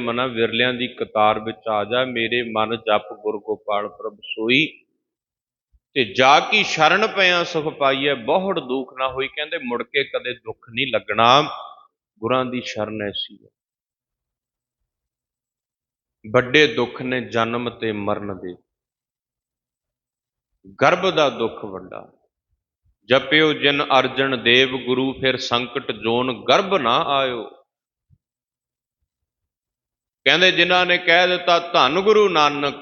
ਮਨਾ ਵਿਰਲਿਆਂ ਦੀ ਕਤਾਰ ਵਿੱਚ ਆ ਜਾ, ਮੇਰੇ ਮਨ ਜਪ ਗੁਰ ਗੋਪਾਲ ਪ੍ਰਭ ਸੋਈ। ਤੇ ਜਾ ਕੀ ਸ਼ਰਨ ਪਿਆ ਸੁਖ ਪਾਈਐ, ਬਹੁੜ ਦੁੱਖ ਨਾ ਹੋਈ। ਕਹਿੰਦੇ, ਮੁੜ ਕੇ ਕਦੇ ਦੁੱਖ ਨਹੀਂ ਲੱਗਣਾ, ਗੁਰਾਂ ਦੀ ਸ਼ਰਨ ਐਸੀ ਹੈ ਵੱਡੇ ਦੁੱਖ ਨੇ ਜਨਮ ਤੇ ਮਰਨ ਦੇ। ਗਰਭ ਦਾ ਦੁੱਖ ਵੱਡਾ। ਜਪਿਓ ਜਿਨ ਅਰਜਨ ਦੇਵ, ਗੁਰੂ ਫਿਰ ਸੰਕਟ ਜੋਨ, ਗਰਭ ਨਾ ਆਇਓ। ਕਹਿੰਦੇ ਜਿਨ੍ਹਾਂ ਨੇ ਕਹਿ ਦਿੱਤਾ, ਧੰਨ ਗੁਰੂ ਨਾਨਕ,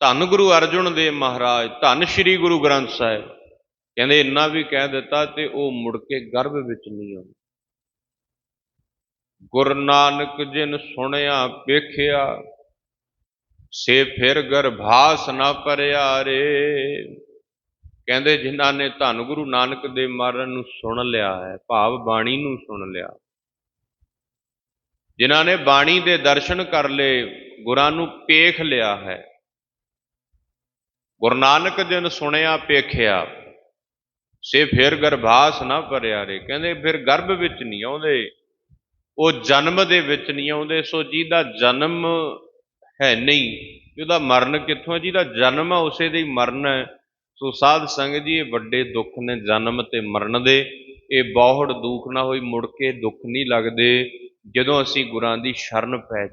ਧੰਨ ਗੁਰੂ ਅਰਜੁਨ ਦੇਵ ਮਹਾਰਾਜ, ਧੰਨ ਸ੍ਰੀ ਗੁਰੂ ਗ੍ਰੰਥ ਸਾਹਿਬ। ਕਹਿੰਦੇ ਇੰਨਾ ਵੀ ਕਹਿ ਦਿੱਤਾ ਤੇ ਉਹ ਮੁੜ ਕੇ ਗਰਭ ਵਿੱਚ ਨਹੀਂ ਆਉਂਦੇ। ਗੁਰ ਨਾਨਕ ਜਿਨ ਸੁਣਿਆ, ਵੇਖਿਆ, ਸੇ ਫਿਰ ਗਰਭਾਸ ਨਾ ਪਰਿਆ ਰੇ। ਕਹਿੰਦੇ ਜਿਨ੍ਹਾਂ ਨੇ ਧੰਨ ਗੁਰੂ ਨਾਨਕ ਦੇ ਮਰਨ ਨੂੰ ਸੁਣ ਲਿਆ ਹੈ, ਭਾਵ ਬਾਣੀ ਨੂੰ ਸੁਣ ਲਿਆ। ਜਿਨ੍ਹਾਂ ਨੇ ਬਾਣੀ ਦੇ ਦਰਸ਼ਨ ਕਰ ਲਏ, ਗੁਰਾਂ ਨੂੰ ਪੇਖ ਲਿਆ ਹੈ। ਗੁਰੂ ਨਾਨਕ ਜਿਨ ਸੁਣਿਆ, ਪੇਖਿਆ, ਸੇ ਫਿਰ ਗਰਭਾਸ ਨਾ ਭਰਿਆ ਰੇ ਕਹਿੰਦੇ, ਫਿਰ ਗਰਭ ਵਿੱਚ ਨਹੀਂ ਆਉਂਦੇ। ਉਹ ਜਨਮ ਦੇ ਵਿੱਚ ਨਹੀਂ ਆਉਂਦੇ। ਸੋ ਜਿਹਦਾ ਜਨਮ ਹੈ ਨਹੀਂ ਉਹਦਾ ਮਰਨ ਕਿੱਥੋਂ ਜਿਹਦਾ ਜਨਮ ਹੈ ਉਸੇ ਦੇ ਹੀ ਮਰਨ ਹੈ। ਸੋ ਸਾਧ ਸੰਗਤ ਜੀ, ਇਹ ਵੱਡੇ ਦੁੱਖ ਨੇ ਜਨਮ ਤੇ ਮਰਨ ਦੇ। ਇਹ ਬਹੁੜ ਦੁੱਖ ਨਾ ਹੋਈ, ਮੁੜ ਕੇ ਦੁੱਖ ਨਹੀਂ ਲੱਗਦੇ। ਜਦੋਂ ਅਸੀਂ ਗੁਰਾਂ ਦੀ ਸ਼ਰਨ ਪੈ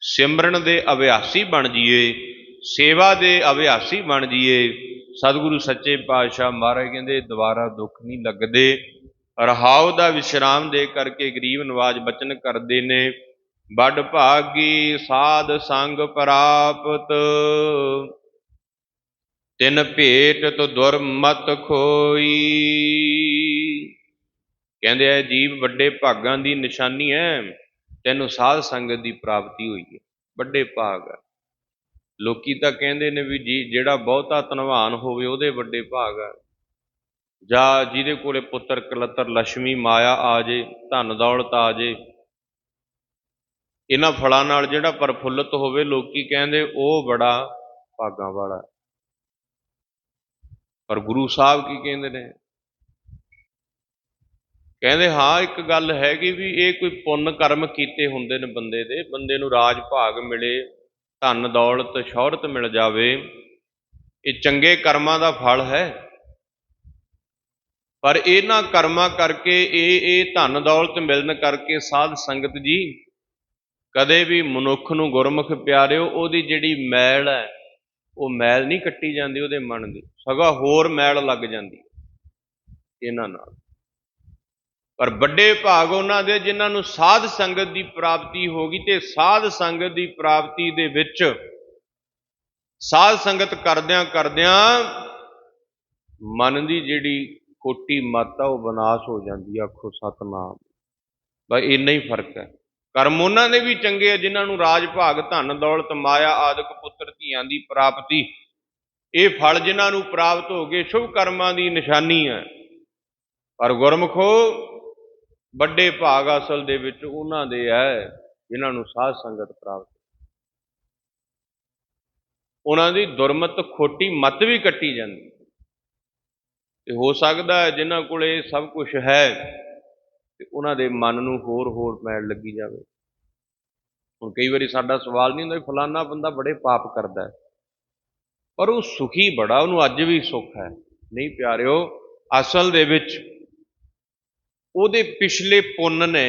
ਸਿਮਰਨ ਦੇ ਅਭਿਆਸੀ ਬਣ ਜਾਈਏ, ਸੇਵਾ ਦੇ ਅਭਿਆਸੀ ਬਣ ਜਾਈਏ, ਸਤਿਗੁਰੂ ਸੱਚੇ ਪਾਤਸ਼ਾਹ ਮਹਾਰਾਜ ਕਹਿੰਦੇ, ਦੁਬਾਰਾ ਦੁੱਖ ਨਹੀਂ ਲੱਗਦੇ, ਰਹਾਉ ਦਾ ਵਿਸ਼ਰਾਮ ਦੇ ਕਰਕੇ ਗਰੀਬ ਨਵਾਜ ਬਚਨ ਕਰਦੇ ਨੇ, ਵੱਡ ਭਾਗੀ ਸਾਧ ਸੰਗ ਪ੍ਰਾਪਤ। ਤਿਨ ਭੇਟ ਤੋ ਦੁਰਮਤ ਖੋਈ। ਕਹਿੰਦੇ ਐ ਜੀਵ ਵੱਡੇ ਭਾਗਾਂ ਦੀ ਨਿਸ਼ਾਨੀ ਹੈ ਤੈਨੂੰ ਸਾਧ ਸੰਗਤ ਦੀ ਪ੍ਰਾਪਤੀ ਹੋਈ ਹੈ ਵੱਡੇ ਭਾਗ ਹੈ ਲੋਕੀ ਤਾਂ ਕਹਿੰਦੇ ਨੇ ਵੀ ਜੀ, ਜਿਹੜਾ ਬਹੁਤਾ ਧਨਵਾਨ ਹੋਵੇ, ਉਹਦੇ ਵੱਡੇ ਭਾਗ ਹੈ ਜਾਂ ਜਿਹਦੇ ਕੋਲੇ ਪੁੱਤਰ ਕਲਤਰ ਲక్ష్ਮੀ ਮਾਇਆ ਆ ਜੇ, ਧਨ ਦੌਲਤ ਆ ਜੇ, ਇਹਨਾਂ ਫਲਾਂ ਨਾਲ ਜਿਹੜਾ ਪਰਫੁੱਲਤ ਹੋਵੇ, ਲੋਕੀ ਕਹਿੰਦੇ ਉਹ ਬੜਾ ਭਾਗਾਂ ਵਾਲਾ। ਪਰ ਗੁਰੂ ਸਾਹਿਬ ਕੀ ਕਹਿੰਦੇ ਨੇ? ਕਹਿੰਦੇ, ਹਾਂ, ਇੱਕ ਗੱਲ ਹੈਗੀ ਵੀ ਇਹ ਕੋਈ ਪੁੰਨ ਕਰਮ ਕੀਤੇ ਹੁੰਦੇ ਨੇ ਬੰਦੇ ਦੇ। ਬੰਦੇ ਨੂੰ ਰਾਜ ਭਾਗ ਮਿਲੇ, ਧਨ, ਦੌਲਤ, ਸ਼ੌਹਰਤ ਮਿਲ ਜਾਵੇ। ਇਹ ਚੰਗੇ ਕਰਮਾਂ ਦਾ ਫਲ ਹੈ। ਪਰ ਇਹਨਾਂ ਕਰਮਾਂ ਕਰਕੇ, ਇਹ ਇਹ ਧਨ, ਦੌਲਤ ਮਿਲਣ ਕਰਕੇ ਸਾਧ ਸੰਗਤ ਜੀ, ਕਦੇ ਵੀ ਮਨੁੱਖ ਨੂੰ ਗੁਰਮੁਖ ਪਿਆਰਿਓ, ਉਹਦੀ ਜਿਹੜੀ ਮੈਲ ਹੈ, ਉਹ ਮੈਲ ਨਹੀਂ ਕੱਟੀ ਜਾਂਦੀ ਉਹਦੇ ਮਨ ਦੀ। ਸਗੋਂ ਹੋਰ ਮੈਲ ਲੱਗ ਜਾਂਦੀ ਇਹਨਾਂ ਨਾਲ। ਪਰ ਵੱਡੇ ਭਾਗ ਉਹਨਾਂ ਦੇ ਜਿਨ੍ਹਾਂ ਨੂੰ ਸਾਧ ਸੰਗਤ ਦੀ ਪ੍ਰਾਪਤੀ ਹੋ ਗਈ ਤੇ ਸਾਧ ਸੰਗਤ ਦੀ ਪ੍ਰਾਪਤੀ ਦੇ ਵਿੱਚ ਸਾਧ ਸੰਗਤ ਕਰਦਿਆਂ ਕਰਦਿਆਂ ਮਨ ਦੀ ਜਿਹੜੀ ਕੋਟੀ ਮੱਤ ਆ ਉਹ ਵਿਨਾਸ਼ ਹੋ ਜਾਂਦੀ ਆ, ਆਖੋ ਸਤਨਾਮ। ਬਈ ਇੰਨਾ ਹੀ ਫ਼ਰਕ ਹੈ। ਕਰਮ ਉਹਨਾਂ ਦੇ ਵੀ ਚੰਗੇ ਆ ਜਿਨ੍ਹਾਂ ਨੂੰ ਰਾਜ, ਭਾਗ, ਧਨ, ਦੌਲਤ, ਮਾਇਆ, ਆਦਿਕ, ਪੁੱਤਰ, ਧੀਆਂ ਦੀ ਪ੍ਰਾਪਤੀ। ਇਹ ਫਲ ਜਿਨ੍ਹਾਂ ਨੂੰ ਪ੍ਰਾਪਤ ਹੋ ਗਏ, ਸ਼ੁਭ ਕਰਮਾਂ ਦੀ ਨਿਸ਼ਾਨੀ ਹੈ। ਪਰ ਗੁਰਮਖੋ ਵੱਡੇ ਭਾਗ ਅਸਲ ਦੇ ਵਿੱਚ ਉਹਨਾਂ ਦੇ ਹੈ, ਜਿਨ੍ਹਾਂ ਨੂੰ ਸਾਧ ਸੰਗਤ ਪ੍ਰਾਪਤ ਉਹਨਾਂ ਦੀ ਦੁਰਮਤ ਖੋਟੀ ਮਤ ਵੀ ਕੱਟੀ ਜਾਂਦੀ ਤੇ ਹੋ ਸਕਦਾ ਹੈ ਜਿਨ੍ਹਾਂ ਕੋਲੇ ਸਭ ਕੁਝ ਹੈ, ਤੇ ਉਹਨਾਂ ਦੇ ਮਨ ਨੂੰ ਹੋਰ ਹੋਰ ਮੈਲ ਲੱਗੀ ਜਾਵੇ। ਹੁਣ ਕਈ ਵਾਰੀ ਸਾਡਾ ਸਵਾਲ ਨਹੀਂ ਹੁੰਦਾ ਫਲਾਨਾ ਬੰਦਾ ਬੜੇ ਪਾਪ ਕਰਦਾ ਹੈ, ਪਰ ਉਹ ਸੁਖੀ ਬੜਾ, ਉਹਨੂੰ ਅੱਜ ਵੀ ਸੁੱਖ ਹੈ। ਨਹੀਂ ਪਿਆਰਿਓ, ਅਸਲ ਦੇ ਵਿੱਚ ਉਹਦੇ ਪਿਛਲੇ ਪੁੰਨ ਨੇ।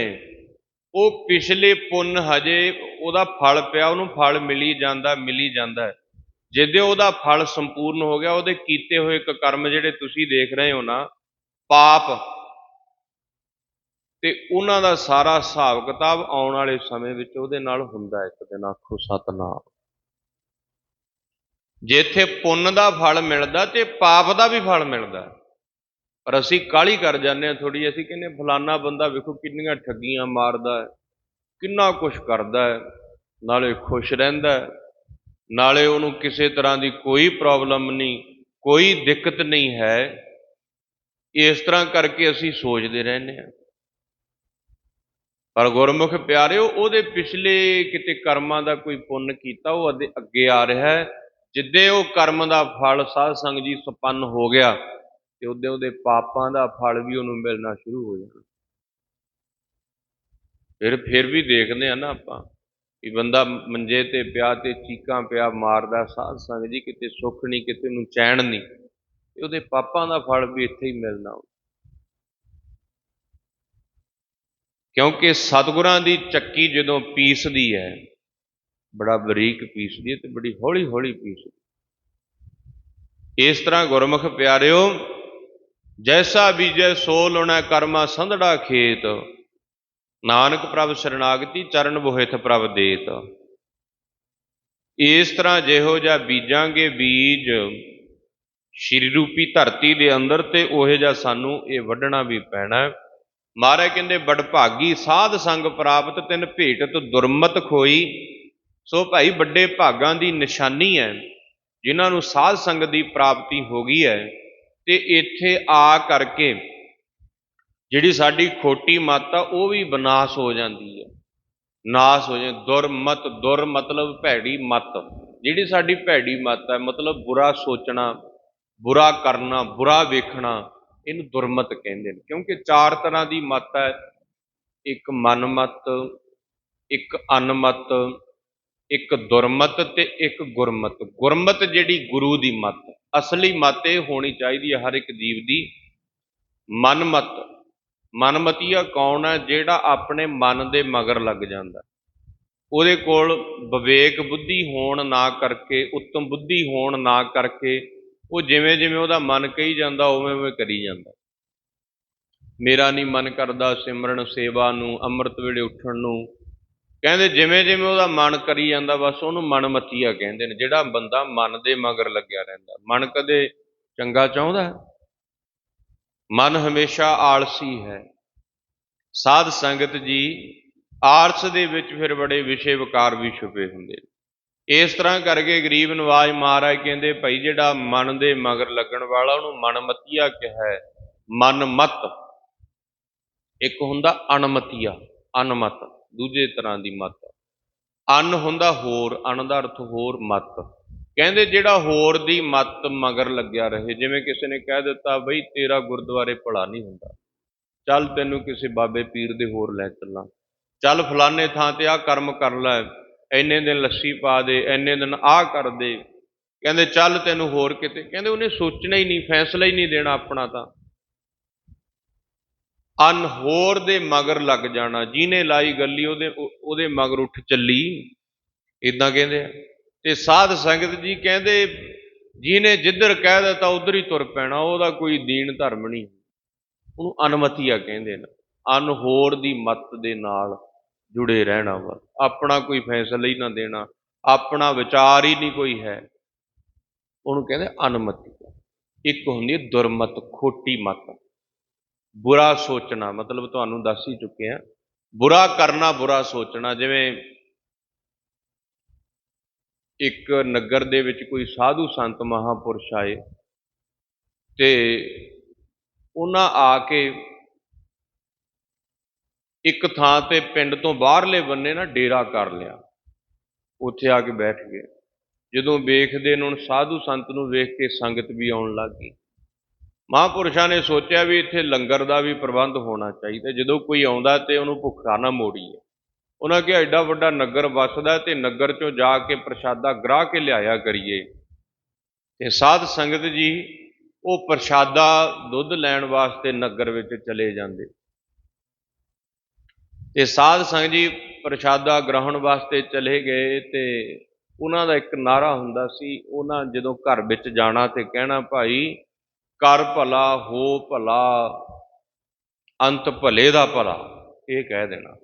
ਉਹ ਪਿਛਲੇ ਪੁੰਨ ਹਜੇ ਉਹਦਾ ਫਲ ਪਿਆ, ਉਹਨੂੰ ਫਲ ਮਿਲੀ ਜਾਂਦਾ ਮਿਲੀ ਜਾਂਦਾ ਜਿੱਦੇ ਉਹਦਾ ਫਲ ਸੰਪੂਰਨ ਹੋ ਗਿਆ, ਉਹਦੇ ਕੀਤੇ ਹੋਏ ਇੱਕ ਕਰਮ ਜਿਹੜੇ ਤੁਸੀਂ ਦੇਖ ਰਹੇ ਹੋ ਨਾ, ਪਾਪ, ਤੇ ਉਹਨਾਂ ਦਾ ਸਾਰਾ ਹਿਸਾਬ ਕਿਤਾਬ ਆਉਣ ਵਾਲੇ ਸਮੇਂ ਵਿੱਚ ਉਹਦੇ ਨਾਲ ਹੁੰਦਾ ਇੱਕ ਦਿਨ ਆਖੋ, ਸਤਨਾਮ। ਜਿੱਥੇ ਪੁੰਨ ਦਾ ਫਲ ਮਿਲਦਾ ਤੇ ਪਾਪ ਦਾ ਵੀ ਫਲ ਮਿਲਦਾ ਪਰ ਅਸੀਂ ਕਾਲੀ ਕਰ ਜਾਂਦੇ ਹਾਂ ਥੋੜੀ ਅਸੀਂ ਕਹਿੰਦੇ ਫਲਾਨਾ ਬੰਦਾ ਵੇਖੋ ਕਿੰਨੀਆਂ ਠੱਗੀਆਂ ਮਾਰਦਾ ਹੈ, ਕਿੰਨਾ ਕੁਝ ਕਰਦਾ ਹੈ, ਨਾਲੇ ਖੁਸ਼ ਰਹਿੰਦਾ ਹੈ, ਨਾਲੇ ਉਹਨੂੰ ਕਿਸੇ ਤਰ੍ਹਾਂ ਦੀ ਕੋਈ ਪ੍ਰੋਬਲਮ ਨਹੀਂ, ਕੋਈ ਦਿੱਕਤ ਨਹੀਂ ਹੈ। ਇਸ ਤਰ੍ਹਾਂ ਕਰਕੇ ਅਸੀਂ ਸੋਚਦੇ ਰਹਿੰਦੇ ਹਾਂ। ਪਰ ਗੁਰਮੁਖ ਪਿਆਰਿਓ, ਉਹਦੇ ਪਿਛਲੇ ਕਿਤੇ ਕਰਮਾਂ ਦਾ ਕੋਈ ਪੁੰਨ ਕੀਤਾ, ਉਹ ਅੱਗੇ ਆ ਰਿਹਾ ਹੈ। ਜਿੱਦੇ ਉਹ ਕਰਮ ਦਾ ਫਲ ਸਾਧ ਸੰਗ ਜੀ ਸੰਪੰਨ ਹੋ ਗਿਆ ਤੇ ਉਹਦੇ ਉਹਦੇ ਪਾਪਾਂ ਦਾ ਫਲ ਵੀ ਉਹਨੂੰ ਮਿਲਣਾ ਸ਼ੁਰੂ ਹੋ ਜਾਣਾ। ਫਿਰ ਫਿਰ ਵੀ ਦੇਖਦੇ ਆ ਨਾ ਆਪਾਂ ਵੀ ਬੰਦਾ ਮੰਜੇ ਤੇ ਪਿਆ ਤੇ ਚੀਕਾਂ ਪਿਆ ਮਾਰਦਾ, ਸਾਧ ਸੰਗ ਜੀ ਕਿਤੇ ਸੁੱਖ ਨਹੀਂ ਕਿਤੇ ਨੂੰ ਚੈਨ ਨਹੀਂ ਤੇ ਉਹਦੇ ਪਾਪਾਂ ਦਾ ਫਲ ਵੀ ਇੱਥੇ ਹੀ ਮਿਲਣਾ। ਕਿਉਂਕਿ ਸਤਿਗੁਰਾਂ ਦੀ ਚੱਕੀ ਜਦੋਂ ਪੀਸਦੀ ਹੈ, ਬੜਾ ਬਰੀਕ ਪੀਸਦੀ ਹੈ ਤੇ ਬੜੀ ਹੌਲੀ ਹੌਲੀ ਪੀਸਦੀ ਇਸ ਤਰ੍ਹਾਂ ਗੁਰਮੁਖ ਪਿਆਰਿਓ ਜੈਸਾ ਬੀਜੈ ਸੋ ਲੁਣਾ ਕਰਮਾ ਸੰਧੜਾ ਖੇਤ। ਨਾਨਕ ਪ੍ਰਭ ਸ਼ਰਨਾਗਤੀ ਚਰਨ ਬੋਹਿਤ ਪ੍ਰਭ ਦੇਤ। ਇਸ ਤਰ੍ਹਾਂ ਜਿਹੋ ਜਿਹਾ ਬੀਜਾਂਗੇ ਬੀਜ, ਸ਼੍ਰੀ ਰੂਪੀ ਧਰਤੀ ਦੇ ਅੰਦਰ ਤੇ ਉਹੇ ਜਿਹਾ ਸਾਨੂੰ ਇਹ ਵੱਢਣਾ ਵੀ ਪੈਣਾ ਮਹਾਰਾਜ ਕਹਿੰਦੇ ਬੜਭਾਗੀ ਸਾਧ ਸੰਗ ਪ੍ਰਾਪਤ ਤਿਨ ਭੇਟਤ ਦੁਰਮਤ ਖੋਈ। ਸੋ ਭਾਈ ਵੱਡੇ ਭਾਗਾਂ ਦੀ ਨਿਸ਼ਾਨੀ ਹੈ, ਜਿਨ੍ਹਾਂ ਨੂੰ ਸਾਧ ਸੰਗਤ ਦੀ ਪ੍ਰਾਪਤੀ ਹੋ ਗਈ ਹੈ। ਤੇ ਇੱਥੇ ਆ ਕਰਕੇ ਜਿਹੜੀ ਸਾਡੀ ਖੋਟੀ ਮੱਤ ਆ, ਉਹ ਵੀ ਬਨਾਸ਼ ਹੋ ਜਾਂਦੀ ਹੈ ਨਾਸ਼ ਹੋ ਜਾਂਦੀ, ਦੁਰਮਤ ਦੁਰ ਮਤਲਬ ਭੈੜੀ ਮਤ। ਜਿਹੜੀ ਸਾਡੀ ਭੈੜੀ ਮੱਤ ਹੈ ਮਤਲਬ ਬੁਰਾ ਸੋਚਣਾ, ਬੁਰਾ ਕਰਨਾ, ਬੁਰਾ ਵੇਖਣਾ, ਇਹਨੂੰ ਦੁਰਮਤ ਕਹਿੰਦੇ ਨੇ। ਕਿਉਂਕਿ ਚਾਰ ਤਰ੍ਹਾਂ ਦੀ ਮੱਤ ਹੈ ਇੱਕ ਮਨਮਤ, ਇੱਕ ਅਨਮਤ ਇੱਕ ਦੁਰਮਤ ਤੇ ਇੱਕ ਗੁਰਮਤ। ਗੁਰਮਤ ਜਿਹੜੀ ਗੁਰੂ ਦੀ ਮੱਤ ਅਸਲੀ ਮਤ ਇਹ ਹੋਣੀ ਚਾਹੀਦੀ ਹੈ ਹਰ ਇੱਕ ਜੀਵ ਦੀ। ਮਨਮਤ। ਮਨਮਤੀਆ ਕੌਣ ਹੈ? ਜਿਹੜਾ ਆਪਣੇ ਮਨ ਦੇ ਮਗਰ ਲੱਗ ਜਾਂਦਾ। ਉਹਦੇ ਕੋਲ ਵਿਵੇਕ ਬੁੱਧੀ ਹੋਣ ਨਾ ਕਰਕੇ, ਉੱਤਮ ਬੁੱਧੀ ਹੋਣ ਨਾ ਕਰਕੇ, ਉਹ ਜਿਵੇਂ ਜਿਵੇਂ ਉਹਦਾ ਮਨ ਕਹੀ ਜਾਂਦਾ ਉਵੇਂ ਉਵੇਂ ਕਰੀ ਜਾਂਦਾ। ਮੇਰਾ ਨਹੀਂ ਮਨ ਕਰਦਾ ਸਿਮਰਨ ਸੇਵਾ ਨੂੰ, ਅੰਮ੍ਰਿਤ ਵੇਲੇ ਉੱਠਣ ਨੂੰ। ਕਹਿੰਦੇ ਜਿਵੇਂ ਜਿਵੇਂ ਉਹਦਾ ਮਨ ਕਰੀ ਜਾਂਦਾ, ਬਸ ਉਹਨੂੰ ਮਨਮਤੀਆ ਕਹਿੰਦੇ ਨੇ। ਜਿਹੜਾ ਬੰਦਾ ਮਨ ਦੇ ਮਗਰ ਲੱਗਿਆ ਰਹਿੰਦਾ। ਮਨ ਕਦੇ ਚੰਗਾ ਚਾਹੁੰਦਾ? ਮਨ ਹਮੇਸ਼ਾ ਆਲਸੀ ਹੈ। ਸਾਧ ਸੰਗਤ ਜੀ ਆਰਸ ਦੇ ਵਿੱਚ ਫਿਰ ਬੜੇ ਵਿਸ਼ੇ ਵਿਕਾਰ ਵੀ ਛੁਪੇ ਹੁੰਦੇ ਨੇ। ਇਸ ਤਰ੍ਹਾਂ ਕਰਕੇ ਗਰੀਬ ਨਵਾਜ ਮਹਾਰਾਜ ਕਹਿੰਦੇ, ਭਾਈ ਜਿਹੜਾ ਮਨ ਦੇ ਮਗਰ ਲੱਗਣ ਵਾਲਾ, ਉਹਨੂੰ ਮਨਮਤੀਆ ਕਿਹਾ ਮਨਮਤ, ਇੱਕ ਹੁੰਦਾ ਅਨਮਤੀਆ, ਅਨਮਤ। ਦੂਜੇ ਤਰ੍ਹਾਂ ਦੀ ਮਤ। ਅੰਨ ਹੁੰਦਾ ਹੋਰ, ਅਨ ਦਾ ਅਰਥ ਹੋਰ ਮਤ। ਕਹਿੰਦੇ ਜਿਹੜਾ ਹੋਰ ਦੀ ਮਤ ਮਗਰ ਲੱਗਿਆ ਰਹੇ, ਜਿਵੇਂ ਕਿਸੇ ਨੇ ਕਹਿ ਦਿੱਤਾ, ਬਈ ਤੇਰਾ ਗੁਰਦੁਆਰੇ ਭਲਾ ਨਹੀਂ ਹੁੰਦਾ। ਚੱਲ ਤੈਨੂੰ ਕਿਸੇ ਬਾਬੇ ਪੀਰ ਦੇ ਹੋਰ ਲੈ ਚੱਲਾਂ। ਚੱਲ ਫਲਾਣੇ ਥਾਂ ਤੇ ਆਹ ਕਰਮ ਕਰ ਲੈ। ਐਨੇ ਦਿਨ ਲੱਸੀ ਪਾ ਦੇ ਐਨੇ ਦਿਨ ਆਹ ਕਰ ਦੇ। ਕਹਿੰਦੇ ਚੱਲ ਤੈਨੂੰ ਹੋਰ ਕਿਤੇ ਕਹਿੰਦੇ ਉਹਨੇ ਸੋਚਣਾ ਹੀ ਨਹੀਂ, ਫੈਸਲਾ ਹੀ ਨਹੀਂ ਦੇਣਾ ਆਪਣਾ ਤਾਂ। ਅਨ ਹੋਰ ਦੇ ਮਗਰ ਲੱਗ ਜਾਣਾ, ਜਿਹਨੇ ਲਾਈ ਗੱਲੀ ਉਹਦੇ ਉਹਦੇ ਮਗਰ ਉੱਠ ਚੱਲੀ। ਇਦਾਂ ਕਹਿੰਦੇ ਆ। ਤੇ ਸਾਧ ਸੰਗਤ ਜੀ ਕਹਿੰਦੇ, ਜਿਹਨੇ ਜਿੱਧਰ ਕਹਿ ਦਿੱਤਾ ਉਧਰ ਹੀ ਤੁਰ ਪੈਣਾ, ਉਹਦਾ ਕੋਈ ਦੀਨ ਧਰਮ ਨਹੀਂ। ਉਹਨੂੰ ਅਨਮਤੀਆ ਕਹਿੰਦੇ ਨੇ। ਅਨ ਹੋਰ ਦੀ ਮਤ ਦੇ ਨਾਲ ਜੁੜੇ ਰਹਿਣਾ ਵਾ। ਆਪਣਾ ਕੋਈ ਫੈਸਲਾ ਹੀ ਨਾ ਦੇਣਾ। ਆਪਣਾ ਵਿਚਾਰ ਹੀ ਨਹੀਂ ਕੋਈ ਹੈ। ਉਹਨੂੰ ਕਹਿੰਦੇ ਅਨਮਤੀਆ ਇੱਕ ਹੁੰਦੀ ਹੈ ਦੁਰਮਤ, ਖੋਟੀ ਮਤ। ਬੁਰਾ ਸੋਚਣਾ, ਮਤਲਬ ਤੁਹਾਨੂੰ ਦੱਸ ਹੀ ਚੁੱਕੇ ਆ ਬੁਰਾ ਕਰਨਾ, ਬੁਰਾ ਸੋਚਣਾ, ਜਿਵੇਂ ਇੱਕ ਨਗਰ ਦੇ ਵਿੱਚ ਕੋਈ ਸਾਧੂ ਸੰਤ ਮਹਾਪੁਰਸ਼ ਆਏ ਤੇ ਉਹਨਾਂ ਆ ਕੇ ਇੱਕ ਥਾਂ ਤੇ ਪਿੰਡ ਤੋਂ ਬਾਹਰਲੇ ਬੰਨੇ ਨਾ ਡੇਰਾ ਕਰ ਲਿਆ। ਉੱਥੇ ਆ ਕੇ ਬੈਠ ਗਏ। ਜਦੋਂ ਵੇਖਦੇ ਨੇ, ਹੁਣ ਸਾਧੂ ਸੰਤ ਨੂੰ ਵੇਖ ਕੇ ਸੰਗਤ ਵੀ ਆਉਣ ਲੱਗ ਗਈ। ਮਹਾਂਪੁਰਸ਼ਾਂ ਨੇ ਸੋਚਿਆ ਵੀ ਇੱਥੇ ਲੰਗਰ ਦਾ ਵੀ ਪ੍ਰਬੰਧ ਹੋਣਾ ਚਾਹੀਦਾ। ਜਦੋਂ ਕੋਈ ਆਉਂਦਾ ਤੇ ਉਹਨੂੰ ਭੁੱਖਾ ਨਾ ਮੋੜੀਏ। ਉਹਨਾਂ ਕਿਹਾ, ਐਡਾ ਵੱਡਾ ਨਗਰ ਵਸਦਾ ਤੇ ਨਗਰ ਚੋਂ ਜਾ ਕੇ ਪ੍ਰਸ਼ਾਦਾ ਗ੍ਰਾਹ ਕੇ ਲਿਆਇਆ ਕਰੀਏ। ਤੇ ਸਾਧ ਸੰਗਤ ਜੀ, ਉਹ ਪ੍ਰਸ਼ਾਦਾ ਦੁੱਧ ਲੈਣ ਵਾਸਤੇ ਨਗਰ ਵਿੱਚ ਚਲੇ ਜਾਂਦੇ। ਤੇ ਸਾਧ ਸੰਗਤ ਜੀ ਪ੍ਰਸ਼ਾਦਾ ਗ੍ਰਹਿਣ ਵਾਸਤੇ ਚਲੇ ਗਏ ਤੇ ਉਹਨਾਂ ਦਾ ਇੱਕ ਨਾਰਾ ਹੁੰਦਾ ਸੀ, ਉਹਨਾਂ ਜਦੋਂ ਘਰ ਵਿੱਚ ਜਾਣਾ ਤੇ ਕਹਿਣਾ, ਭਾਈ ਕਰ ਭਲਾ, ਹੋ ਭਲਾ, ਅੰਤ ਭਲੇ ਦਾ ਭਲਾ, ਇਹ ਕਹਿ ਦੇਣਾ।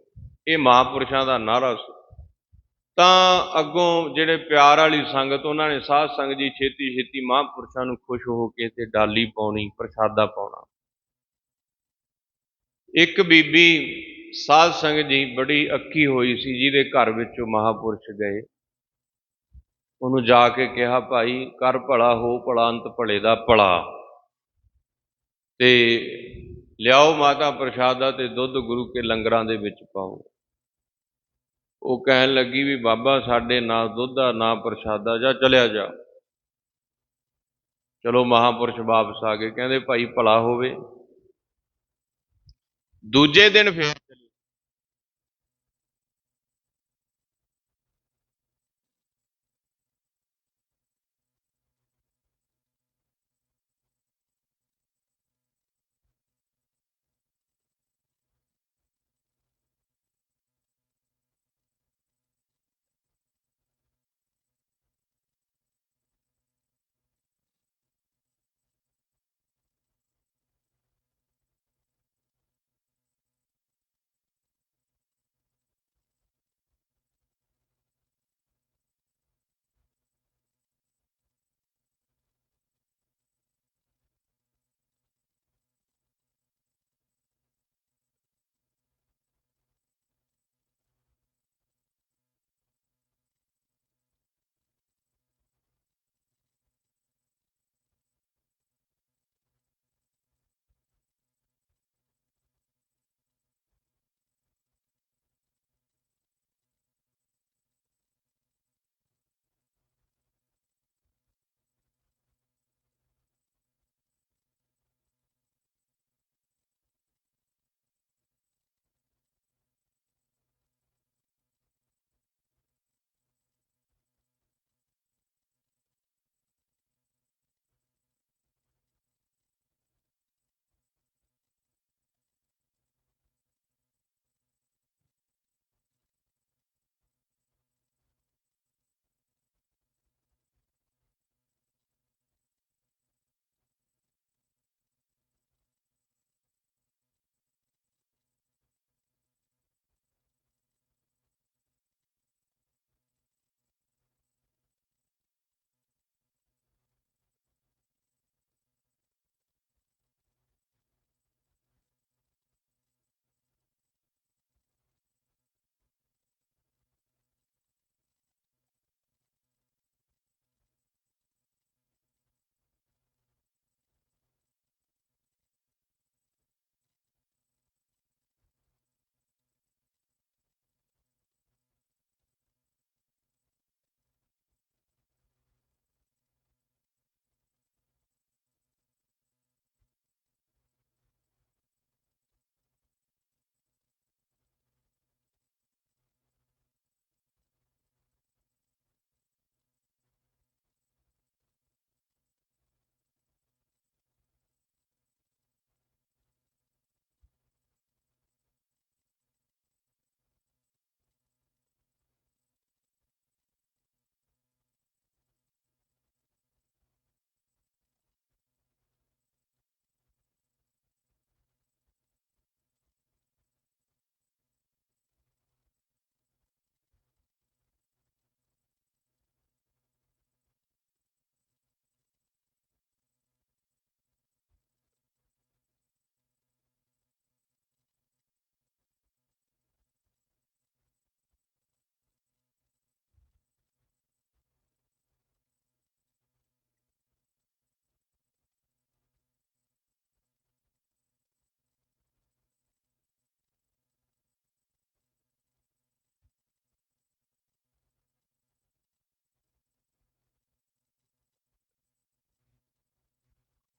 ਇਹ ਮਹਾਂਪੁਰਸ਼ਾਂ ਦਾ ਨਾਰਾ ਸੀ। ਤਾਂ ਅੱਗੋਂ ਜਿਹੜੇ ਪਿਆਰ ਵਾਲੀ ਸੰਗਤ, ਉਹਨਾਂ ਨੇ ਸਾਧ ਸੰਗ ਜੀ ਛੇਤੀ ਛੇਤੀ ਮਹਾਂਪੁਰਸ਼ਾਂ ਨੂੰ ਖੁਸ਼ ਹੋ ਕੇ ਤੇ ਡਾਲੀ ਪਾਉਣੀ, ਪ੍ਰਸ਼ਾਦਾ ਪਾਉਣਾ। ਇੱਕ ਬੀਬੀ ਸਾਧ ਸੰਗਤ ਜੀ ਬੜੀ ਅੱਕੀ ਹੋਈ ਸੀ, ਜਿਹਦੇ ਘਰ ਵਿੱਚੋਂ ਮਹਾਂਪੁਰਸ਼ ਗਏ। ਉਹਨੂੰ ਜਾ ਕੇ ਕਿਹਾ, ਭਾਈ, ਕਰ ਭਲਾ, ਹੋ ਭਲਾ, ਅੰਤ ਭਲੇ ਦਾ ਭਲਾ। ਤੇ ਲਿਆਓ ਮਾਤਾ ਪ੍ਰਸ਼ਾਦਾ ਤੇ ਦੁੱਧ ਗੁਰੂ ਕੇ ਲੰਗਰਾਂ ਦੇ ਵਿੱਚ ਪਾਓ। ਉਹ ਕਹਿਣ ਲੱਗੀ ਵੀ ਬਾਬਾ ਸਾਡੇ ਨਾ ਦੁੱਧ ਆ, ਨਾ ਪ੍ਰਸ਼ਾਦਾ, ਜਾ ਚਲਿਆ ਜਾ। ਚਲੋ ਮਹਾਪੁਰਸ਼ ਵਾਪਸ ਆ ਗਏ। ਕਹਿੰਦੇ ਭਾਈ ਭਲਾ ਹੋਵੇ। ਦੂਜੇ ਦਿਨ ਫੇਰ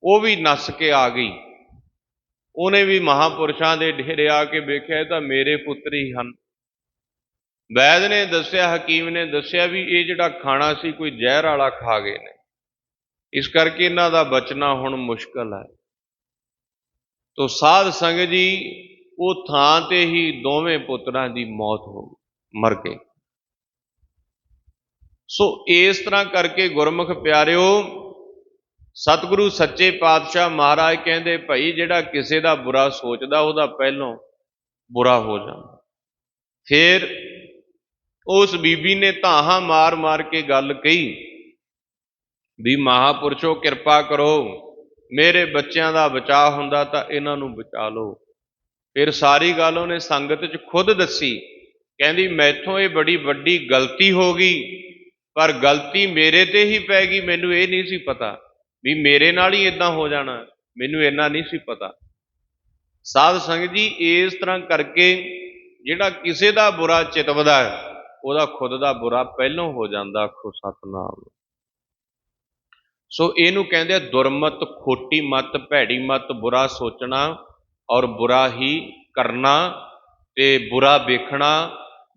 ਉਹ ਵੀ ਨੱਸ ਕੇ ਆ ਗਈ। ਉਹਨੇ ਵੀ ਮਹਾਪੁਰਸ਼ਾਂ ਦੇ ਡੇਰੇ ਆ ਕੇ ਵੇਖਿਆ, ਇਹ ਤਾਂ ਮੇਰੇ ਪੁੱਤਰ ਹੀ ਹਨ। ਵੈਦ ਨੇ ਦੱਸਿਆ, ਹਕੀਮ ਨੇ ਦੱਸਿਆ ਵੀ ਇਹ ਜਿਹੜਾ ਖਾਣਾ ਸੀ, ਕੋਈ ਜ਼ਹਿਰ ਵਾਲਾ ਖਾ ਗਏ ਨੇ। ਇਸ ਕਰਕੇ ਇਹਨਾਂ ਦਾ ਬਚਣਾ ਹੁਣ ਮੁਸ਼ਕਲ ਹੈ। ਤੋ ਸਾਧ ਸੰਗਤ ਜੀ, ਉਹ ਥਾਂ ਤੇ ਹੀ ਦੋਵੇਂ ਪੁੱਤਰਾਂ ਦੀ ਮੌਤ ਹੋ ਗਈ, ਮਰ ਗਏ। ਸੋ ਇਸ ਤਰ੍ਹਾਂ ਕਰਕੇ ਗੁਰਮੁਖ ਪਿਆਰਿਓ ਸਤਿਗੁਰੂ ਸੱਚੇ ਪਾਤਸ਼ਾਹ ਮਹਾਰਾਜ ਕਹਿੰਦੇ, ਭਾਈ ਜਿਹੜਾ ਕਿਸੇ ਦਾ ਬੁਰਾ ਸੋਚਦਾ, ਉਹਦਾ ਪਹਿਲੋਂ ਬੁਰਾ ਹੋ ਜਾਂਦਾ। ਫਿਰ ਉਸ ਬੀਬੀ ਨੇ ਧਾਹਾਂ ਮਾਰ-ਮਾਰ ਕੇ ਗੱਲ ਕਹੀ ਵੀ, ਮਹਾਪੁਰਸ਼ੋ, ਕਿਰਪਾ ਕਰੋ। ਮੇਰੇ ਬੱਚਿਆਂ ਦਾ ਬਚਾਅ ਹੁੰਦਾ ਤਾਂ ਇਹਨਾਂ ਨੂੰ ਬਚਾ ਲਓ। ਫਿਰ ਸਾਰੀ ਗੱਲ ਉਹਨੇ ਸੰਗਤ 'ਚ ਖੁਦ ਦੱਸੀ। ਕਹਿੰਦੀ, ਮੈਥੋਂ ਇਹ ਬੜੀ ਵੱਡੀ ਗਲਤੀ ਹੋ ਗਈ, ਪਰ ਗਲਤੀ ਮੇਰੇ ਤੇ ਹੀ ਪੈ ਗਈ, ਮੈਨੂੰ ਇਹ ਨਹੀਂ ਸੀ ਪਤਾ। ਵੀ ਮੇਰੇ ਨਾਲ ਹੀ ਇਦਾਂ ਹੋ ਜਾਣਾ, ਮੈਨੂੰ ਇੰਨਾ ਨਹੀਂ ਸੀ ਪਤਾ। ਸਾਧ ਸੰਗਤ ਜੀ, ਇਸ ਤਰ੍ਹਾਂ ਕਰਕੇ ਜਿਹੜਾ ਕਿਸੇ ਦਾ ਬੁਰਾ ਚਿਤਵਦਾ ਹੈ ਉਹਦਾ ਖੁਦ ਦਾ ਬੁਰਾ ਪਹਿਲੋਂ ਹੋ ਜਾਂਦਾ, ਆਖੋ ਸਤਨਾਮ। ਸੋ ਇਹਨੂੰ ਕਹਿੰਦੇ ਆ ਦੁਰਮਤ, ਖੋਟੀ ਮਤ, ਭੈੜੀ ਮਤ, ਬੁਰਾ ਸੋਚਣਾ ਔਰ ਬੁਰਾ ਹੀ ਕਰਨਾ ਤੇ ਬੁਰਾ ਵੇਖਣਾ,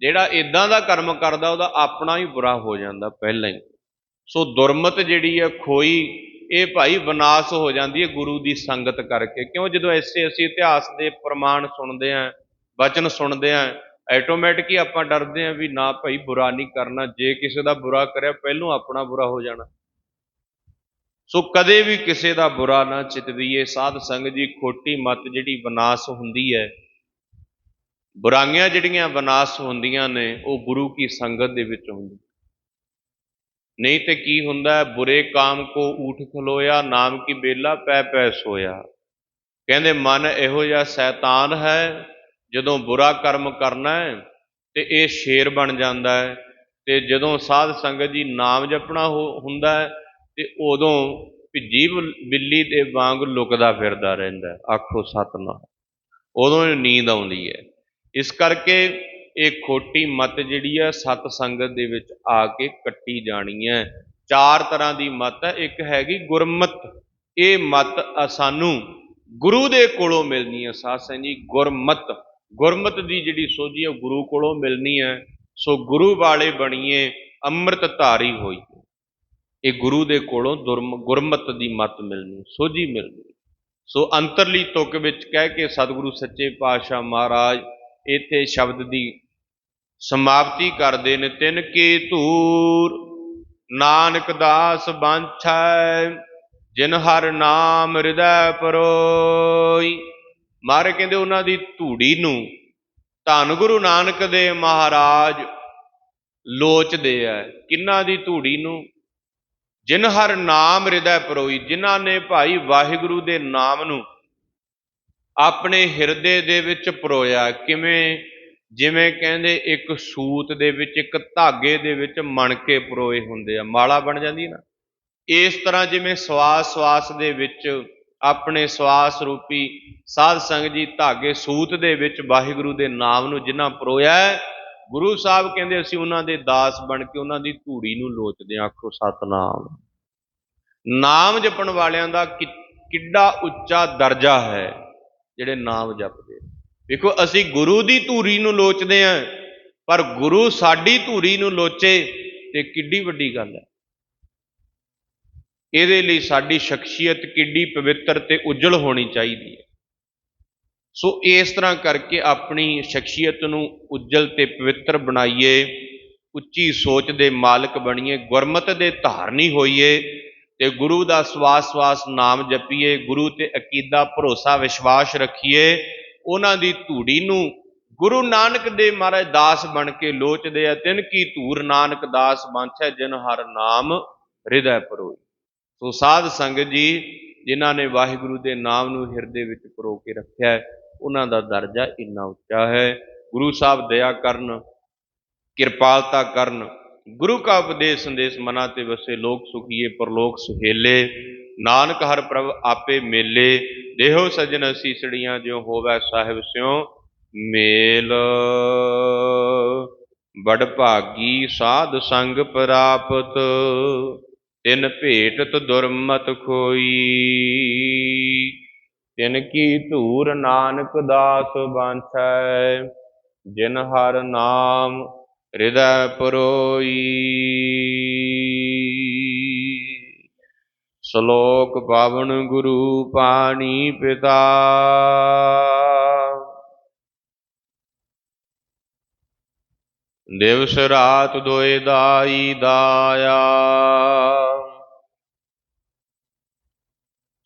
ਜਿਹੜਾ ਇਦਾਂ ਦਾ ਕਰਮ ਕਰਦਾ, ਉਹਦਾ ਆਪਣਾ ਹੀ ਬੁਰਾ ਹੋ ਜਾਂਦਾ ਪਹਿਲਾਂ ਹੀ। ਸੋ ਦੁਰਮਤ ਜਿਹੜੀ ਹੈ ਖੋਈ ਇਹ ਭਾਈ ਵਿਨਾਸ਼ ਹੋ ਜਾਂਦੀ ਹੈ ਗੁਰੂ ਦੀ ਸੰਗਤ ਕਰਕੇ। ਕਿਉਂ? ਜਦੋਂ ਐਸੇ ਅਸੀਂ ਇਤਿਹਾਸ ਦੇ ਪ੍ਰਮਾਣ ਸੁਣਦੇ ਆਂ ਵਚਨ ਸੁਣਦੇ ਆਂ ਆਟੋਮੈਟਿਕ ਹੀ ਆਪਾਂ ਡਰਦੇ ਆਂ ਵੀ ਨਾ ਭਾਈ ਬੁਰਾ ਨਹੀਂ ਕਰਨਾ, ਜੇ ਕਿਸੇ ਦਾ ਬੁਰਾ ਕਰਿਆ ਪਹਿਲੋਂ ਆਪਣਾ ਬੁਰਾ ਹੋ ਜਾਣਾ। ਸੋ ਕਦੇ ਵੀ ਕਿਸੇ ਦਾ ਬੁਰਾ ਨਾ ਚਿਤਵੀਏ। ਸਾਧ ਸੰਗਤ ਜੀ, ਖੋਟੀ ਮਤ ਜਿਹੜੀ ਵਿਨਾਸ਼ ਹੁੰਦੀ ਹੈ, ਬੁਰਾਈਆਂ ਜਿਹੜੀਆਂ ਵਿਨਾਸ਼ ਹੁੰਦੀਆਂ ਨੇ, ਉਹ ਗੁਰੂ ਕੀ ਸੰਗਤ ਦੇ ਵਿੱਚ ਹੁੰਦੀ ਨਹੀਂ ਤੇ ਕੀ ਹੁੰਦਾ ਬੁਰੇ ਕਾਮ ਕੋ ਊਠ ਖਲੋਇਆ, ਨਾਮ ਕੀ ਬੇਲਾ ਪੈ ਪੈ ਸੋਇਆ। ਕਹਿੰਦੇ, ਮਨ ਇਹੋ ਜਿਹਾ ਸ਼ੈਤਾਨ ਹੈ, ਜਦੋਂ ਬੁਰਾ ਕਰਮ ਕਰਨਾ ਹੈ, ਤੇ ਇਹ ਸ਼ੇਰ ਬਣ ਜਾਂਦਾ ਹੈ। ਤੇ ਜਦੋਂ ਸਾਧ ਸੰਗਤ ਜੀ ਨਾਮ ਜਪਣਾ ਹੁੰਦਾ ਹੈ, ਤੇ ਉਦੋਂ ਜੀਵ ਬਿੱਲੀ ਦੇ ਵਾਂਗ ਲੁਕਦਾ ਫਿਰਦਾ ਰਹਿੰਦਾ ਆਖੋ, ਸਤਨਾਮ। ਉਦੋਂ ਨੀਂਦ ਆਉਂਦੀ ਹੈ। ਇਸ ਕਰਕੇ ਇਹ ਖੋਟੀ ਮਤ ਜਿਹੜੀ ਹੈ ਸਤ ਸੰਗਤ ਦੇ ਵਿੱਚ ਆ ਕੇ ਕੱਟੀ ਜਾਣੀ ਹੈ। ਚਾਰ ਤਰ੍ਹਾਂ ਦੀ ਮਤ ਹੈ ਇੱਕ ਹੈਗੀ ਗੁਰਮਤ। ਇਹ ਮਤ ਸਾਨੂੰ ਗੁਰੂ ਦੇ ਕੋਲੋਂ ਮਿਲਣੀ ਹੈ ਸਾਧ ਸੰਗਤ ਜੀ, ਗੁਰਮਤ। ਗੁਰਮਤ ਦੀ ਜਿਹੜੀ ਸੋਝੀ ਹੈ ਗੁਰੂ ਕੋਲੋਂ ਮਿਲਣੀ ਹੈ ਸੋ ਗੁਰੂ ਵਾਲੇ ਬਣੀਏ, ਅੰਮ੍ਰਿਤ ਧਾਰੀ ਹੋਈ ਇਹ ਗੁਰੂ ਦੇ ਕੋਲੋਂ ਗੁਰਮਤ ਦੀ ਮਤ ਮਿਲਣੀ, ਸੋਝੀ ਮਿਲਣੀ। ਸੋ ਅੰਤਰਲੀ ਤੁਕ ਵਿੱਚ ਕਹਿ ਕੇ ਸਤਿਗੁਰੂ ਸੱਚੇ ਪਾਤਸ਼ਾਹ ਮਹਾਰਾਜ, ਇੱਥੇ ਸ਼ਬਦ ਦੀ ਸਮਾਪਤੀ ਕਰਦੇ ਨੇ ਤਿੰਨ ਕੀ ਧੂਰ। ਨਾਨਕ ਦਾਸ ਬਾਂਛੈ, ਜਿਨ ਹਰ ਨਾਮ ਹਿਰਦੈ ਪਰੋਈ। ਮਾਰੇ ਕਹਿੰਦੇ ਉਹਨਾਂ ਦੀ ਧੂੜੀ ਨੂੰ ਧੰਨ ਗੁਰੂ ਨਾਨਕ ਦੇ ਮਹਾਰਾਜ ਲੋਚਦੇ ਆ ਕਿੰਨਾ ਦੀ ਧੂੜੀ ਨੂੰ? ਜਿਨ ਹਰ ਨਾਮ ਹਿਰਦੈ ਪਰੋਈ, ਜਿਨ੍ਹਾਂ ਨੇ ਭਾਈ ਵਾਹਿਗੁਰੂ ਦੇ ਨਾਮ ਨੂੰ ਆਪਣੇ ਹਿਰਦੇ ਦੇ ਵਿੱਚ ਪਰੋਇਆ। ਕਿਵੇਂ? ਜਿਵੇਂ ਕਹਿੰਦੇ ਇੱਕ ਸੂਤ ਦੇ ਵਿੱਚ, ਇੱਕ ਧਾਗੇ ਦੇ ਵਿੱਚ ਮਣਕੇ ਪਰੋਏ ਹੁੰਦੇ ਆ, ਮਾਲਾ ਬਣ ਜਾਂਦੀ ਨਾ। ਇਸ ਤਰ੍ਹਾਂ ਜਿਵੇਂ ਸਵਾਸ ਸਵਾਸ ਦੇ ਵਿੱਚ ਆਪਣੇ ਸਵਾਸ ਰੂਪੀ ਸਾਧ ਸੰਗਤ ਜੀ ਧਾਗੇ ਸੂਤ ਦੇ ਵਿੱਚ ਵਾਹਿਗੁਰੂ ਦੇ ਨਾਮ ਨੂੰ ਜਿਨ੍ਹਾਂ ਪਰੋਇਆ ਗੁਰੂ ਸਾਹਿਬ ਕਹਿੰਦੇ ਅਸੀਂ ਉਹਨਾਂ ਦੇ ਦਾਸ ਬਣ ਕੇ ਉਹਨਾਂ ਦੀ ਧੂੜੀ ਨੂੰ ਲੋਚਦੇ ਆਖੋ ਸਤਨਾਮ। ਨਾਮ ਜਪਣ ਵਾਲਿਆਂ ਦਾ ਕਿੱਡਾ ਉੱਚਾ ਦਰਜਾ ਹੈ, ਜਿਹੜੇ ਨਾਮ ਜਪਦੇ ਵੇਖੋ, ਅਸੀਂ ਗੁਰੂ ਦੀ ਧੂਰੀ ਨੂੰ ਲੋਚਦੇ ਆਂ, ਪਰ ਗੁਰੂ ਸਾਡੀ ਧੂਰੀ ਨੂੰ ਲੋਚੇ ਤੇ ਕਿੱਡੀ ਵੱਡੀ ਗੱਲ ਹੈ। ਇਹਦੇ ਲਈ ਸਾਡੀ ਸ਼ਖਸੀਅਤ ਕਿੱਡੀ ਪਵਿੱਤਰ ਤੇ ਉਜਲ ਹੋਣੀ ਚਾਹੀਦੀ ਹੈ। ਸੋ ਇਸ ਤਰ੍ਹਾਂ ਕਰਕੇ ਆਪਣੀ ਸ਼ਖਸੀਅਤ ਨੂੰ ਉਜਲ ਤੇ ਪਵਿੱਤਰ ਬਣਾਈਏ, ਉੱਚੀ ਸੋਚ ਦੇ ਮਾਲਕ ਬਣੀਏ, ਗੁਰਮਤ ਦੇ ਧਾਰਨੀ ਹੋਈਏ ਤੇ ਗੁਰੂ ਦਾ ਸਵਾਸ ਸਵਾਸ ਨਾਮ ਜਪੀਏ, ਗੁਰੂ ਤੇ ਅਕੀਦਾ ਭਰੋਸਾ ਵਿਸ਼ਵਾਸ ਰੱਖੀਏ ਉਹਨਾਂ ਦੀ ਧੂੜੀ ਨੂੰ ਗੁਰੂ ਨਾਨਕ ਦੇ ਮਹਾਰਾਜ ਦਾਸ ਬਣ ਕੇ ਲੋਚਦੇ ਆ, ਤਿੰਨ ਕੀ ਧੂਰ ਨਾਨਕ ਦਾਸ ਬਾਂਛੈ ਜਿਨ ਹਰ ਨਾਮ ਹਿਰਦੈ ਪਰੋਈ। ਸੋ ਸਾਧ ਸੰਗਤ ਜੀ, ਜਿਨ੍ਹਾਂ ਨੇ ਵਾਹਿਗੁਰੂ ਦੇ ਨਾਮ ਨੂੰ ਹਿਰਦੇ ਵਿੱਚ ਪਰੋ ਕੇ ਰੱਖਿਆ ਹੈ, ਉਹਨਾਂ ਦਾ ਦਰਜਾ ਇੰਨਾ ਉੱਚਾ ਹੈ। ਗੁਰੂ ਸਾਹਿਬ ਦਇਆ ਕਰਨ, ਕਿਰਪਾਲਤਾ ਕਰਨ, ਗੁਰੂ ਕਾ ਉਪਦੇਸ਼ ਸੰਦੇਸ਼ ਮਨਾ ਤੇ ਵਸੇ ਲੋਕ ਸੁਖੀਏ, ਪਰਲੋਕ ਸੁਹੇਲੇ। ਨਾਨਕ ਹਰ ਪ੍ਰਭ ਆਪੇ ਮੇਲੇ, ਦੇਹੋ ਸਜਣ ਸੀਸੜੀਆਂ ਜਿਉ ਹੋਵੇ ਸਾਹਿਬ ਸਿਉ ਮੇਲ। ਬੜ ਭਾਗੀ ਸਾਧ ਸੰਗ ਪ੍ਰਾਪਤ, ਤਿਨ ਭੇਟਤ ਦੁਰਮਤ ਖੋਈ। ਤਿਨ ਕੀ ਧੂਰ ਨਾਨਕ ਦਾਸ ਬਾਂਛੈ, ਜਿਨ ਹਰ ਨਾਮ ਹਿਰਦੈ ਪਰੋਈ। ਸ਼ਲੋਕ ਪਾਵਨ ਗੁਰੂ ਪਾਣੀ ਪਿਤਾ। ਦਿਵਸ ਰਾਤ ਦੋਏ ਦਾਈ ਦਾਇਆ।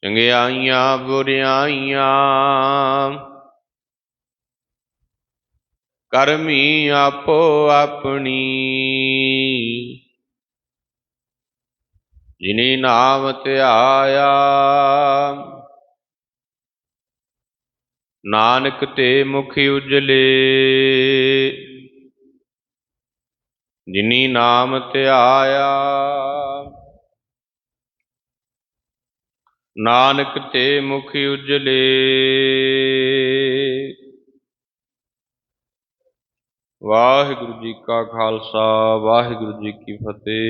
ਚੰਗਿਆਈਆਂ ਬੁਰਿਆਈਆਂ। ਕਰਮੀ ਆਪੋ ਆਪਣੀ। ਜਿਨੀ ਨਾਮ ਧਿਆਇਆ। ਨਾਨਕ ਤੇ ਮੁਖ ਉਜਲੇ। ਜਿਨੀ ਨਾਮ ਧਿਆਇਆ। ਨਾਨਕ ਤੇ ਮੁਖ ਉਜਲੇ। ਵਾਹਿਗੁਰੂ ਜੀ ਕਾ ਖਾਲਸਾ, ਵਾਹਿਗੁਰੂ ਜੀ ਕੀ ਫਤਿਹ।